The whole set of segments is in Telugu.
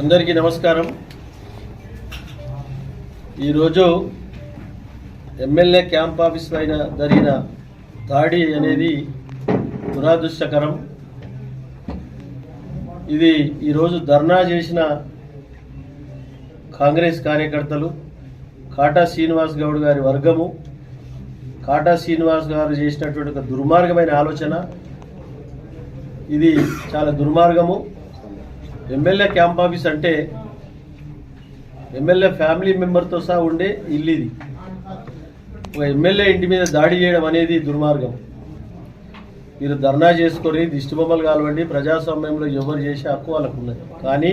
అందరికీ నమస్కారం. ఈరోజు ఎమ్మెల్యే క్యాంప్ ఆఫీస్ పైన జరిగిన దాడి అనేది దురాదృష్టకరం. ఇది ఈరోజు ధర్నా చేసిన కాంగ్రెస్ కార్యకర్తలు కాటా శ్రీనివాస్ గౌడ్ గారి వర్గము కాటా శ్రీనివాస్ గారు చేసినటువంటి ఒక దుర్మార్గమైన ఆలోచన. ఇది చాలా దుర్మార్గము. ఎమ్మెల్యే క్యాంప్ ఆఫీస్ అంటే ఎమ్మెల్యే ఫ్యామిలీ మెంబర్తో సహా ఉండే ఇల్లు ఇది. ఒక ఎమ్మెల్యే ఇంటి మీద దాడి చేయడం అనేది దుర్మార్గం. మీరు ధర్నా చేసుకొని దిష్టిబొమ్మలు కానివ్వండి ప్రజాస్వామ్యంలో ఎవరు చేసే హక్కు వాళ్ళకు ఉన్నది. కానీ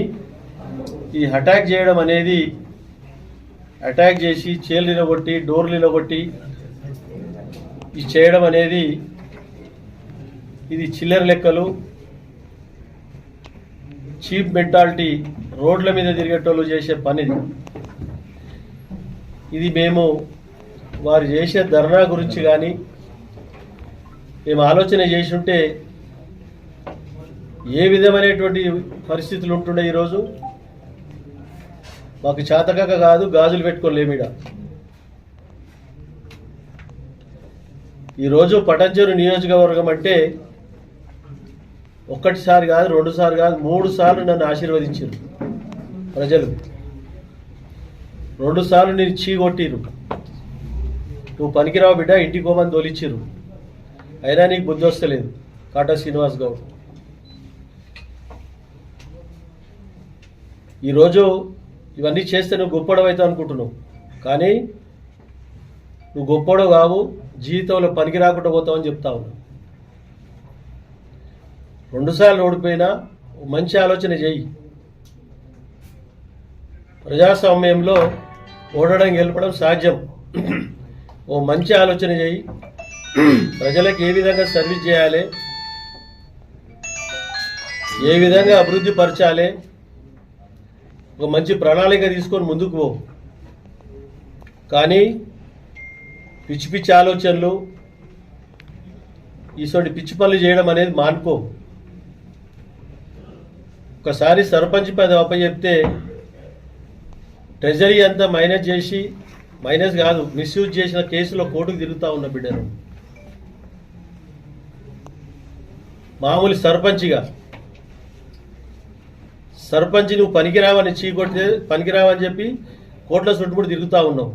ఈ అటాక్ చేయడం అనేది అటాక్ చేసి చేలు నిలగొట్టి డోర్లు నిలగొట్టి ఇది చేయడం అనేది ఇది చిల్లర లెక్కలు. చీప్ మెంటాలిటీ రోడ్ల మీద తిరిగేటోళ్ళు చేసే పని ఇది. మేము వారు చేసే ధర్నా గురించి కానీ మేము ఆలోచన చేసి ఉంటే ఏ విధమైనటువంటి పరిస్థితులు ఉంటుండే ఈరోజు? మాకు చేతకాక కాదు గాజులు పెట్టుకోలేమిడ ఈరోజు పటంజరు నియోజకవర్గం అంటే ఒక్కటిసారి కాదు రెండు సార్లు కాదు మూడు సార్లు నన్ను ఆశీర్వదించారు ప్రజలు. రెండు సార్లు నేను చీగొట్టిరు నువ్వు పనికిరావు బిడ్డ ఇంటికి పోమని తోలిచ్చిరు అయినా నీకు బుద్ధి వస్తలేదు. కాటా శ్రీనివాస్ గౌడ్. ఈరోజు ఇవన్నీ చేస్తే నువ్వు గొప్పడం అవుతావు అనుకుంటున్నావు. కానీ నువ్వు గొప్పడో కావు జీవితంలో పనికి రాకుండా పోతావని చెప్తా ఉన్నా రెండుసార్లు ఓడిపోయినా ఓ మంచి ఆలోచన చేయి. ప్రజాస్వామ్యంలో ఓడడం గెలపడం సాధ్యం. ఓ మంచి ఆలోచన చేయి. ప్రజలకు ఏ విధంగా సర్వీస్ చేయాలి? ఏ విధంగా అభివృద్ధి పరచాలి? ఒక మంచి ప్రణాళిక తీసుకొని ముందుకు పో. కానీ పిచ్చి పిచ్చి ఆలోచనలు ఈసోటి పిచ్చి పనులు చేయడం అనేది మానుకో. ఒకసారి సర్పంచ్ పది అప్పచెప్తే ట్రెజరీ అంతా మైనస్ చేసి మైనస్ కాదు మిస్యూజ్ చేసిన కేసులో కోర్టుకు తిరుగుతూ ఉన్న బిడ్డను. మామూలు సర్పంచ్గా. సర్పంచ్ నువ్వు పనికిరావని చీకొట్టితే పనికిరావని చెప్పి కోర్టుల చుట్టుముడు తిరుగుతూ ఉన్నావు.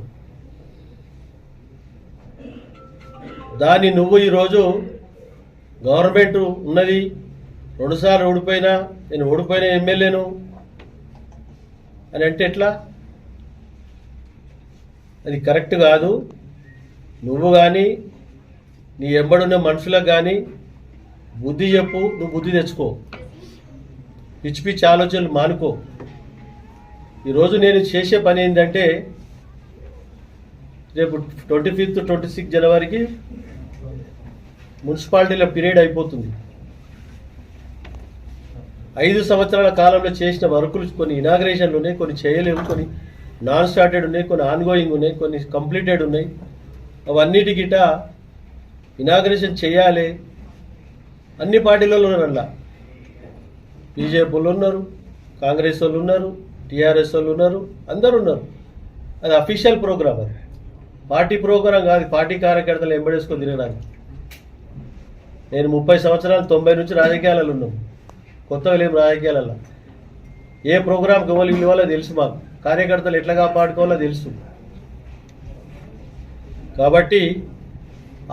దాన్ని నువ్వు ఈరోజు గవర్నమెంట్ ఉన్నది రెండుసార్లు ఓడిపోయినా నేను ఓడిపోయిన ఎమ్మెల్యేను అని అంటే ఎట్లా? అది కరెక్ట్ కాదు. నువ్వు కానీ నీ ఎంబడున్న మనుషులకు కానీ బుద్ధి చెప్పు నువ్వు బుద్ధి తెచ్చుకో. పిచ్చి పిచ్చి ఆలోచనలు మానుకో. ఈరోజు నేను చేసే పని ఏంటంటే రేపు ట్వంటీ ఫిఫ్త్ ట్వంటీ సిక్స్ జనవరికి మున్సిపాలిటీల పీరియడ్ అయిపోతుంది. ఐదు సంవత్సరాల కాలంలో చేసిన వర్కులు కొన్ని ఇనాగ్రేషన్లు ఉన్నాయి కొన్ని చేయలేవు కొన్ని నాన్ స్టార్టెడ్ ఉన్నాయి కొన్ని ఆన్గోయింగ్ ఉన్నాయి కొన్ని కంప్లీటెడ్ ఉన్నాయి. అవన్నిటికిట ఇనాగ్రేషన్ చేయాలి. అన్ని పార్టీలలో ఉన్నారు బీజేపీ వాళ్ళు ఉన్నారు కాంగ్రెస్ వాళ్ళు ఉన్నారు టీఆర్ఎస్ వాళ్ళు ఉన్నారు అందరు ఉన్నారు. అది అఫీషియల్ ప్రోగ్రామ్ అది. పార్టీ ప్రోగ్రాం కాదు పార్టీ కార్యకర్తలు ఎంబడేసుకొని తినడానికి. నేను ముప్పై సంవత్సరాలు తొంభై నుంచి రాజకీయాలలో ఉన్నాను. కొత్తగా లేము రాజకీయాలలో ఏ ప్రోగ్రాంకి ఎవరు ఇవ్వాలో తెలుసు మాకు. కార్యకర్తలు ఎట్లా కాపాడుకోవాలో తెలుసు. కాబట్టి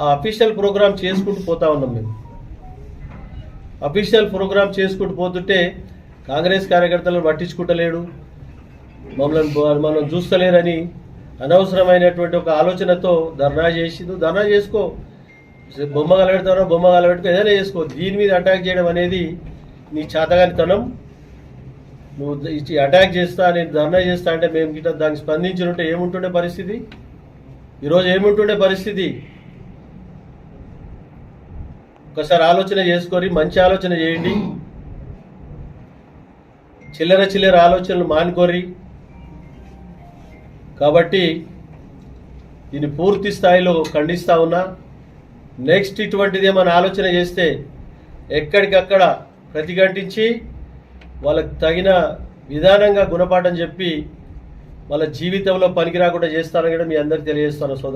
ఆ అఫీషియల్ ప్రోగ్రామ్ చేసుకుంటూ పోతా ఉన్నాం మేము. అఫీషియల్ ప్రోగ్రామ్ చేసుకుంటూ పోతుంటే కాంగ్రెస్ కార్యకర్తలను పట్టించుకుంటలేడు. మమ్మల్ని మనం చూస్తలేరని అనవసరమైనటువంటి ఒక ఆలోచనతో ధర్నా చేసి ధర్నా చేసుకో. బొమ్మ కలబెడతారో బొమ్మ కలబెట్టుకో ఏదైనా చేసుకో. దీని మీద అటాక్ చేయడం అనేది నీ చేతగానితనం నువ్వు ఇచ్చి అటాక్ చేస్తా నేను ధర్నా చేస్తా అంటే మేము గిట్ట దానికి స్పందించుంటే ఏముంటుండే పరిస్థితి? ఈరోజు ఏముంటుండే పరిస్థితి? ఒకసారి ఆలోచన చేసుకొని మంచి ఆలోచన చేయండి. చిల్లర చిల్లర ఆలోచనలు మానుకోరి కాబట్టి దీన్ని పూర్తి స్థాయిలో ఖండిస్తా ఉన్నా. నెక్స్ట్ ఇటువంటిది ఏమైనా ఆలోచన చేస్తే ఎక్కడికక్కడ ప్రతిఘటించి వాళ్ళకు తగిన విధానంగా గుణపాఠం చెప్పి వాళ్ళ జీవితంలో పనికి రాకుండా చేస్తానని కూడా మీ అందరికి తెలియజేస్తాను సోదరు.